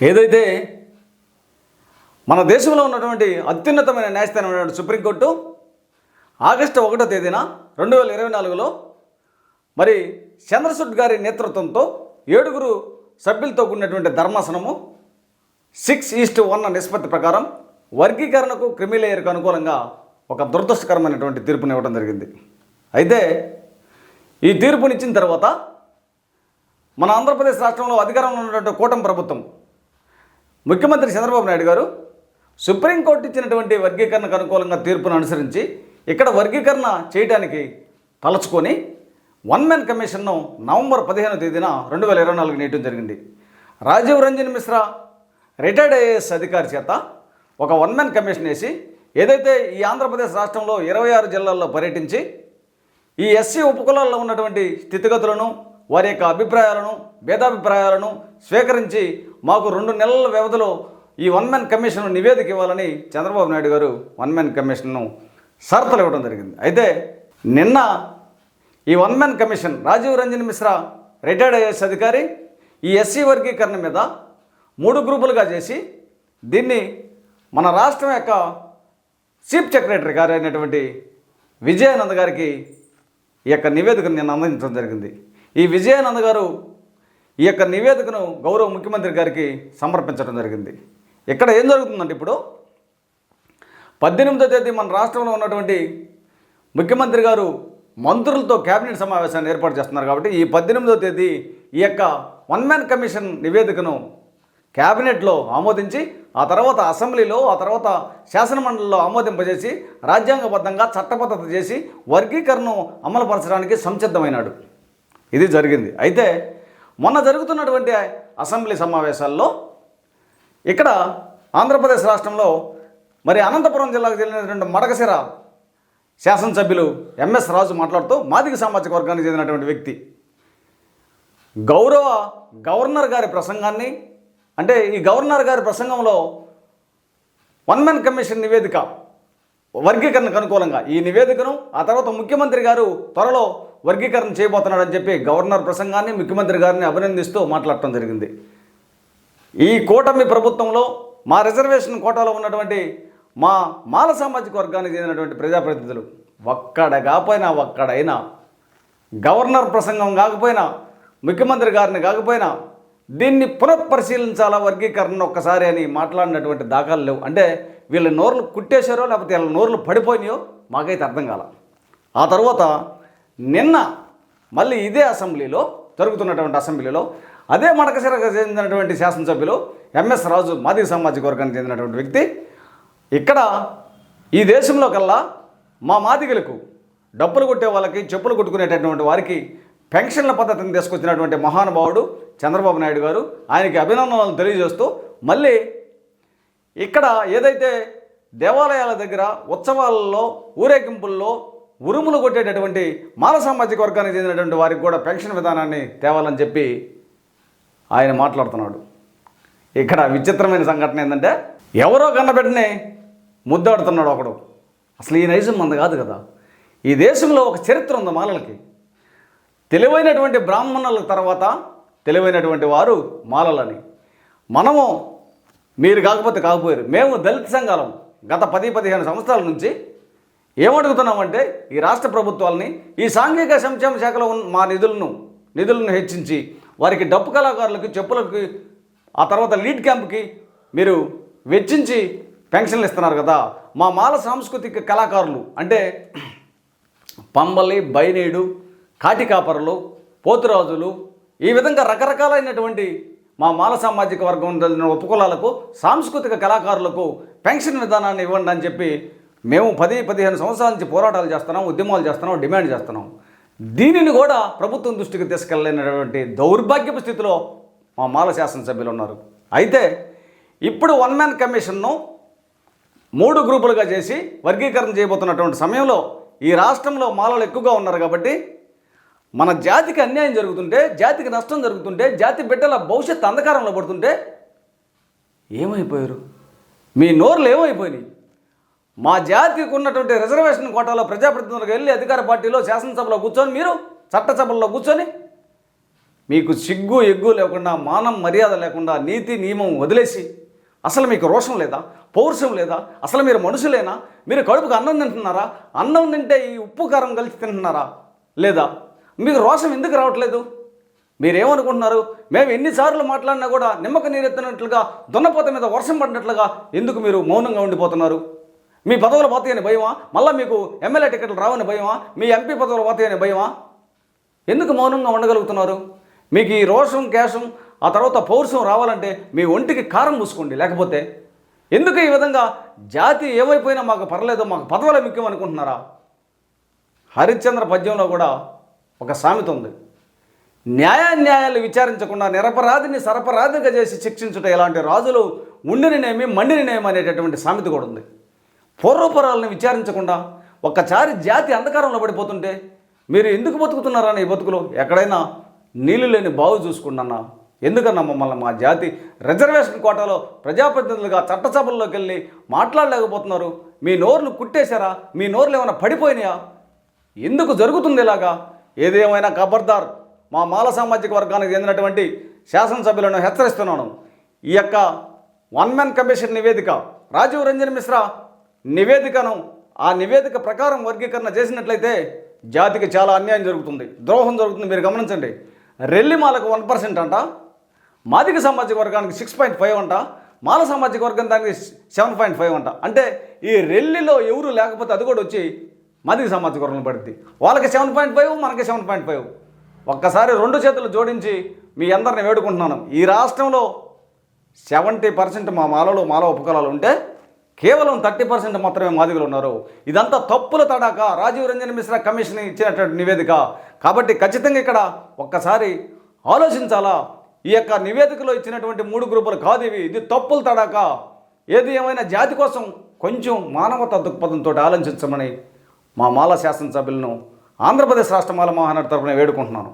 ఏదైతే మన దేశంలో ఉన్నటువంటి అత్యున్నతమైన న్యాయస్థానం సుప్రీంకోర్టు ఆగస్టు ఒకటో తేదీన రెండు వేల ఇరవై నాలుగులో మరి చంద్రశుడ్ గారి నేతృత్వంతో ఏడుగురు సభ్యులతో కూడినటువంటి ధర్మాసనము సిక్స్ ఈస్ట్ వన్ నిష్పత్తి ప్రకారం వర్గీకరణకు క్రిమిలేయర్కు అనుకూలంగా ఒక దురదృష్టకరమైనటువంటి తీర్పుని ఇవ్వడం జరిగింది. అయితే ఈ తీర్పునిచ్చిన తర్వాత మన ఆంధ్రప్రదేశ్ రాష్ట్రంలో అధికారంలో ఉన్నటువంటి కూటమి ప్రభుత్వం ముఖ్యమంత్రి చంద్రబాబు నాయుడు గారు సుప్రీంకోర్టు ఇచ్చినటువంటి వర్గీకరణకు అనుకూలంగా తీర్పును అనుసరించి ఇక్కడ వర్గీకరణ చేయడానికి తలచుకొని వన్ మ్యాన్ కమిషన్ను నవంబర్ పదిహేను తేదీన రెండు వేల ఇరవై నాలుగు నేయటం జరిగింది. రాజీవ్ రంజన్ మిశ్రా రిటైర్డ్ ఐఏఎస్ అధికారి చేత ఒక వన్ మ్యాన్ కమిషన్ వేసి ఏదైతే ఈ ఆంధ్రప్రదేశ్ రాష్ట్రంలో ఇరవై ఆరు జిల్లాల్లో పర్యటించి ఈ ఎస్సీ ఉపకులాల్లో ఉన్నటువంటి స్థితిగతులను వారి యొక్క అభిప్రాయాలను భేదాభిప్రాయాలను స్వీకరించి మాకు రెండు నెలల వ్యవధిలో ఈ వన్ మ్యాన్ కమిషన్ నివేదిక ఇవ్వాలని చంద్రబాబు నాయుడు గారు వన్ మ్యాన్ కమిషన్ను షరతులు ఇవ్వడం జరిగింది. అయితే నిన్న ఈ one man commission Rajiv Ranjan Mishra retired IAS అధికారి ఈ ఎస్సీ వర్గీకరణ మీద మూడు గ్రూపులుగా చేసి దీన్ని మన రాష్ట్రం యొక్క చీఫ్ సెక్రటరీ గారు అయినటువంటి విజయానంద్ గారికి ఈ యొక్క నివేదికను నేను అందించడం జరిగింది. ఈ విజయానంద్ గారు ఈ యొక్క నివేదికను గౌరవ ముఖ్యమంత్రి గారికి సమర్పించడం జరిగింది. ఇక్కడ ఏం జరుగుతుందంటే ఇప్పుడు పద్దెనిమిదో తేదీ మన రాష్ట్రంలో ఉన్నటువంటి ముఖ్యమంత్రి గారు మంత్రులతో కేబినెట్ సమావేశాన్ని ఏర్పాటు చేస్తున్నారు కాబట్టి ఈ పద్దెనిమిదో తేదీ ఈ యొక్క వన్ మ్యాన్ కమిషన్ నివేదికను కేబినెట్లో ఆమోదించి ఆ తర్వాత అసెంబ్లీలో ఆ తర్వాత శాసనమండలిలో ఆమోదింపజేసి రాజ్యాంగబద్ధంగా చట్టబద్ధత చేసి వర్గీకరణను అమలుపరచడానికి సంసిద్ధమైనాడు. ఇది జరిగింది. అయితే మొన్న జరుగుతున్నటువంటి అసెంబ్లీ సమావేశాల్లో ఇక్కడ ఆంధ్రప్రదేశ్ రాష్ట్రంలో మరి అనంతపురం జిల్లాకు చెందినటువంటి మడకశిర శాసనసభ్యులు ఎంఎస్ రాజు మాట్లాడుతూ మాదిక సామాజిక వర్గానికి చెందినటువంటి వ్యక్తి. గౌరవ గవర్నర్ గారి ప్రసంగాన్ని అంటే ఈ గవర్నర్ గారి ప్రసంగంలో వన్ మ్యాన్ కమిషన్ నివేదిక వర్గీకరణకు అనుకూలంగా. ఈ నివేదికను ఆ తర్వాత ముఖ్యమంత్రి గారు త్వరలో వర్గీకరణ చేయబోతున్నాడని చెప్పి గవర్నర్ ప్రసంగాన్ని ముఖ్యమంత్రి గారిని అభినందిస్తూ మాట్లాడటం జరిగింది. ఈ కూటమి ప్రభుత్వంలో మా రిజర్వేషన్ కోటాలో ఉన్నటువంటి మా మాల సామాజిక వర్గానికి చెందినటువంటి ప్రజాప్రతినిధులు ఒక్కడ కాకపోయినా ఒక్కడైనా గవర్నర్ ప్రసంగం కాకపోయినా ముఖ్యమంత్రి గారిని కాకపోయినా దీన్ని పునఃపరిశీలించాలా వర్గీకరణ ఒక్కసారి అని మాట్లాడినటువంటి దాఖలు లేవు. అంటే వీళ్ళ నోర్లు కుట్టేశారో లేకపోతే వీళ్ళ నోర్లు పడిపోయినాయో మాకైతే అర్థం కాల. ఆ తర్వాత నిన్న మళ్ళీ ఇదే అసెంబ్లీలో జరుగుతున్నటువంటి అసెంబ్లీలో అదే మడకశిరకు చెందినటువంటి శాసనసభ్యులు ఎంఎస్ రాజు మాదిగ సామాజిక వర్గానికి చెందినటువంటి వ్యక్తి. ఇక్కడ ఈ దేశంలో కల్లా మా మాదిగలకు డబ్బులు కొట్టే వాళ్ళకి చెప్పులు కొట్టుకునేటటువంటి వారికి పెన్షన్ల పద్ధతిని తీసుకొచ్చినటువంటి మహానుభావుడు చంద్రబాబు నాయుడు గారు ఆయనకి అభినందనలు తెలియజేస్తూ మళ్ళీ ఇక్కడ ఏదైతే దేవాలయాల దగ్గర ఉత్సవాలలో ఊరేగింపుల్లో ఉరుములు కొట్టేటటువంటి మాల సామాజిక వర్గానికి చెందినటువంటి వారికి కూడా పెన్షన్ విధానాన్ని తేవాలని చెప్పి ఆయన మాట్లాడుతున్నాడు. ఇక్కడ విచిత్రమైన సంఘటన ఏంటంటే ఎవరో కన్నబెట్టని ముద్దాడుతున్నాడు ఒకడు. అసలు ఈ నైజం మంద కాదు కదా. ఈ దేశంలో ఒక చరిత్ర ఉంది మాలలకి. తెలివైనటువంటి బ్రాహ్మణుల తర్వాత తెలివైనటువంటి వారు మాలలని. మనము మీరు కాకపోతే కాకపోయారు. మేము దళిత సంఘాలం. గత పది పదిహేను సంవత్సరాల నుంచి ఏమడుగుతున్నామంటే ఈ రాష్ట్ర ప్రభుత్వాలని ఈ సాంఘిక సంక్షేమ శాఖలో ఉన్న మా నిధులను నిధులను హెచ్చించి వారికి డప్పు కళాకారులకి చెప్పులకి ఆ తర్వాత లీడ్ క్యాంప్కి మీరు వెచ్చించి పెన్షన్లు ఇస్తున్నారు కదా. మా మాల సాంస్కృతిక కళాకారులు అంటే పంబలి బైనేడు కాటికాపరులు పోతురాజులు ఈ విధంగా రకరకాలైనటువంటి మా మాల సామాజిక వర్గం జరిగిన ఉపకులాలకు సాంస్కృతిక కళాకారులకు పెన్షన్ విధానాన్ని ఇవ్వండి అని చెప్పి మేము పది పదిహేను సంవత్సరాల నుంచి పోరాటాలు చేస్తున్నాం ఉద్యమాలు చేస్తున్నాం డిమాండ్ చేస్తున్నాం. దీనిని కూడా ప్రభుత్వం దృష్టికి తీసుకెళ్ళలేనటువంటి దౌర్భాగ్యపు స్థితిలో మా మాల శాసనసభ్యులు ఉన్నారు. అయితే ఇప్పుడు వన్ మ్యాన్ కమిషన్ను మూడు గ్రూపులుగా చేసి వర్గీకరణ చేయబోతున్నటువంటి సమయంలో ఈ రాష్ట్రంలో మాలలు ఎక్కువగా ఉన్నారు కాబట్టి మన జాతికి అన్యాయం జరుగుతుంటే జాతికి నష్టం జరుగుతుంటే జాతి బిడ్డల భవిష్యత్తు అంధకారంలో పడుతుంటే ఏమైపోయారు? మీ నోర్లు ఏమైపోయినాయి? మా జాతికి ఉన్నటువంటి రిజర్వేషన్ కోటాలో ప్రజాప్రతినిధులకు వెళ్ళి అధికార పార్టీలో శాసనసభలో కూర్చొని మీరు చట్టసభల్లో కూర్చొని మీకు సిగ్గు ఎగ్గు లేకుండా మానం మర్యాద లేకుండా నీతి నియమం వదిలేసి అసలు మీకు రోషం లేదా? పౌరుషం లేదా? అసలు మీరు మనుషులేనా? మీరు కడుపుకు అన్నం తింటున్నారా? అన్నం తింటే ఈ ఉప్పు కారం కలిసి తింటున్నారా? లేదా? మీకు రోషం ఎందుకు రావట్లేదు? మీరేమనుకుంటున్నారు? మేము ఎన్నిసార్లు మాట్లాడినా కూడా నిమ్మక నీరెత్తినట్లుగా దున్నపోత మీద వర్షం పడినట్లుగా ఎందుకు మీరు మౌనంగా ఉండిపోతున్నారు? మీ పదవులు పోతాయని భయమా? మళ్ళీ మీకు ఎమ్మెల్యే టికెట్లు రావని భయమా? మీ ఎంపీ పదవులు పోతాయని భయమా? ఎందుకు మౌనంగా ఉండగలుగుతున్నారు? మీకు ఈ రోషం కేశం ఆ తర్వాత పౌరుషం రావాలంటే మీ ఒంటికి కారం పూసుకోండి లేకపోతే ఎందుకు ఈ విధంగా జాతి ఏమైపోయినా మాకు పర్లేదు మాకు పదవులే ముఖ్యం అనుకుంటున్నారా? హరిశ్చంద్ర పద్యంలో కూడా ఒక సామెత ఉంది. న్యాయాన్యాయాలు విచారించకుండా నిరపరాధిని సరపరాధిగా చేసి శిక్షించుట ఇలాంటి రాజులు ఉండిననేమి మండిననేమి అనేటటువంటి సామెత కూడా ఉంది. పూర్వపురాలను విచారించకుండా ఒక్కసారి జాతి అంధకారంలో పడిపోతుంటే మీరు ఎందుకు బతుకుతున్నారన్న ఈ బతుకులు? ఎక్కడైనా నీళ్ళు లేని బావు చూసుకుంటున్నా ఎందుకన్నా మమ్మల్ని మా జాతి రిజర్వేషన్ కోటాలో ప్రజాప్రతినిధులుగా చట్టసభల్లోకి వెళ్ళి మాట్లాడలేకపోతున్నారు? మీ నోర్లు కుట్టేశారా? మీ నోర్లు ఏమైనా పడిపోయినాయా? ఎందుకు జరుగుతుంది ఇలాగా? ఏదేమైనా ఖబర్దార్ మా మాల సామాజిక వర్గానికి చెందినటువంటి శాసనసభ్యులను హెచ్చరిస్తున్నాను. ఈ యొక్క వన్ మ్యాన్ కమిషన్ నివేదిక రాజీవ్ రంజన్ మిశ్రా నివేదికను ఆ నివేదిక ప్రకారం వర్గీకరణ చేసినట్లయితే జాతికి చాలా అన్యాయం జరుగుతుంది. ద్రోహం జరుగుతుంది మీరు గమనించండి. రెల్లిమాలకు వన్ పర్సెంట్ అంట మాదిక సామాజిక వర్గానికి సిక్స్ పాయింట్ ఫైవ్ అంట మాల సామాజిక వర్గం దానికి సెవెన్ పాయింట్ ఫైవ్ అంట. అంటే ఈ రెల్లిలో ఎవరు లేకపోతే అది కూడా వచ్చి మాదిక సమాజ వర్గం పడుద్ది. వాళ్ళకి సెవెన్ పాయింట్ ఫైవ్ మనకి సెవెన్ పాయింట్ ఫైవ్ ఒక్కసారి రెండు చేతులు జోడించి మీ అందరిని వేడుకుంటున్నాను. ఈ రాష్ట్రంలో సెవెంటీ పర్సెంట్ మా మాలలో మాలో ఉపకులాలు ఉంటే కేవలం థర్టీ పర్సెంట్ మాత్రమే మాదిగలు ఉన్నారు. ఇదంతా తప్పుల తడాక రాజీవ్ రంజన్ మిశ్రా కమిషన్ ఇచ్చినటువంటి నివేదిక. కాబట్టి ఖచ్చితంగా ఇక్కడ ఒక్కసారి ఆలోచించాలా? ఈ యొక్క నివేదికలో ఇచ్చినటువంటి మూడు గ్రూపులు కాదు ఇవి. ఇది తప్పులు తడాక. ఏది ఏమైనా జాతి కోసం కొంచెం మానవతా దృక్పథంతో ఆలోచించమని మా మాల శాసనసభ్యులను ఆంధ్రప్రదేశ్ రాష్ట్ర మాల మహానాడు తరపున వేడుకుంటున్నాను.